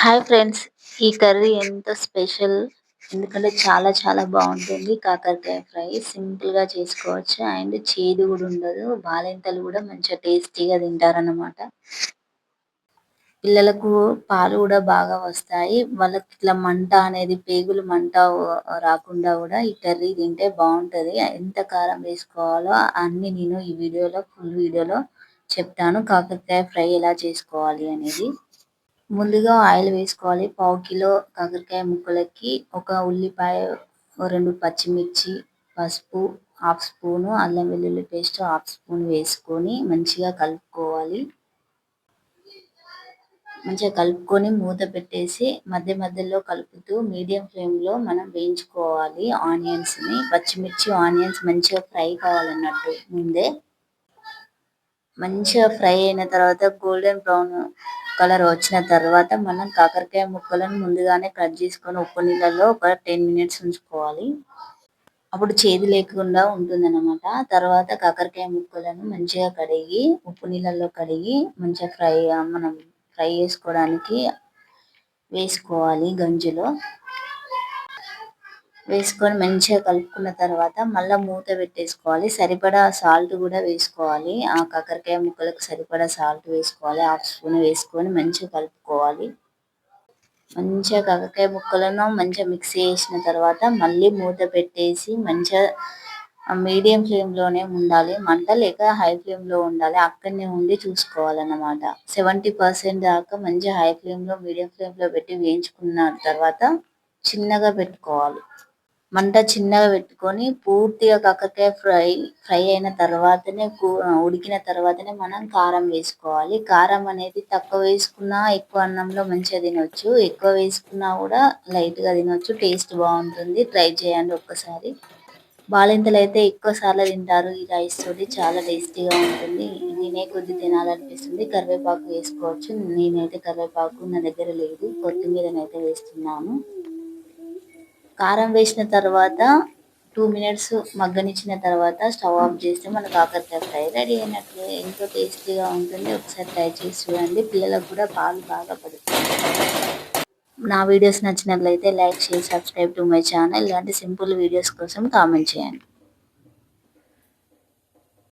Hi friends ఈ curry ఎంత special? ఎందుకంటే చాలా చాలా బాగుంటుంది కాకరకాయ ఫ్రై. సింపుల్గా చేసుకోవచ్చు. అండ్ చేదు కూడా ఉండదు. బాలింతలు కూడా మంచిగా టేస్టీగా తింటారన్నమాట. పిల్లలకు పాలు కూడా బాగా వస్తాయి. వాళ్ళకి ఇట్లా మంట అనేది పేగులు మంట రాకుండా కూడా ఈ కర్రీ తింటే బాగుంటది. ఎంత కారం వేసుకోవాలో అన్ని నేను ఈ వీడియోలో ఫుల్ వీడియోలో చెప్తాను. కాకరకాయ ఫ్రై ఎలా చేసుకోవాలి అనేది. ముందుగా ఆయిల్ వేసుకోవాలి. పావు కిలో కాకరకాయ ముక్కలకి ఒక ఉల్లిపాయ రెండు పచ్చిమిర్చి పసుపు హాఫ్ స్పూన్ అల్లం వెల్లుల్లి పేస్ట్ హాఫ్ స్పూన్ వేసుకొని మంచిగా కలుపుకోవాలి. మంచిగా కలుపుకొని మూత పెట్టేసి మధ్య మధ్యలో కలుపుతూ మీడియం ఫ్లేమ్లో మనం వేయించుకోవాలి ఆనియన్స్ని. పచ్చిమిర్చి ఆనియన్స్ మంచిగా ఫ్రై కావాలన్నట్టు ముందే. మంచిగా ఫ్రై అయిన తర్వాత గోల్డెన్ బ్రౌన్ కలర్ వచ్చిన తర్వాత మనం కాకరకాయ ముక్కలను ముందుగానే కట్ చేసుకొని ఉప్పు నీళ్ళలో ఒక టెన్ మినిట్స్ ఉంచుకోవాలి. అప్పుడు చేదు లేకుండా ఉంటుందన్నమాట. తర్వాత కాకరకాయ ముక్కలను మంచిగా కడిగి ఉప్పు నీళ్ళలో కడిగి మంచిగా ఫ్రై మనం ఫ్రై చేసుకోవడానికి వేసుకోవాలి గంజిలో. వేసుకొని మంచిగా కలుపుకున్న తర్వాత మళ్ళా మూత పెట్టేసుకోవాలి. సరిపడా సాల్ట్ కూడా వేసుకోవాలి. ఆ కాకరకాయ ముక్కలకు సరిపడా సాల్ట్ వేసుకోవాలి. హాఫ్ స్పూన్ వేసుకొని మంచిగా కలుపుకోవాలి. మంచిగా కాకరకాయ ముక్కలను మంచిగా మిక్స్ చేసిన తర్వాత మళ్ళీ మూత పెట్టేసి మంచిగా మీడియం ఫ్లేమ్లోనే ఉండాలి. మంట లేక హై ఫ్లేమ్లో ఉండాలి. అక్కడనే ఉండి చూసుకోవాలన్నమాట. సెవెంటీ పర్సెంట్ దాకా మంచిగా హై ఫ్లేమ్లో మీడియం ఫ్లేమ్లో పెట్టి వేయించుకున్న తర్వాత చిన్నగా పెట్టుకోవాలి. మంట చిన్నగా పెట్టుకొని పూర్తిగా కాకరకాయ ఫ్రై ఫ్రై అయిన తర్వాతనే ఉడికిన తర్వాతనే మనం కారం వేసుకోవాలి. కారం అనేది తక్కువ వేసుకున్నా ఎక్కువ అన్నంలో మంచిగా తినొచ్చు. ఎక్కువ వేసుకున్నా కూడా లైట్గా తినొచ్చు. టేస్ట్ బాగుంటుంది. ట్రై చేయండి ఒక్కసారి. బాలింతలు అయితే ఎక్కువ సార్లు తింటారు. ఈ రైస్ తోటి చాలా టేస్టీగా ఉంటుంది. తినే కొద్ది తినాలనిపిస్తుంది. కరివేపాకు వేసుకోవచ్చు. నేనైతే కరివేపాకు నా దగ్గర లేదు. కొత్తిమీరనైతే వేస్తున్నాను. కారం వేసిన తర్వాత టూ మినిట్స్ మగ్గనిచ్చిన తర్వాత స్టవ్ ఆఫ్ చేస్తే మన కాకరకాయ ఫ్రై రెడీ అయినట్లే. ఎంతో టేస్టీగా ఉంటుంది. ఒకసారి ట్రై చేసి చూడండి. పిల్లలకు కూడా పాలు బాగా పడుతుంది. నా వీడియోస్ నచ్చినట్లయితే లైక్ చేసి సబ్స్క్రైబ్ టు మై ఛానల్. ఇలాంటి సింపుల్ వీడియోస్ కోసం కామెంట్ చేయండి.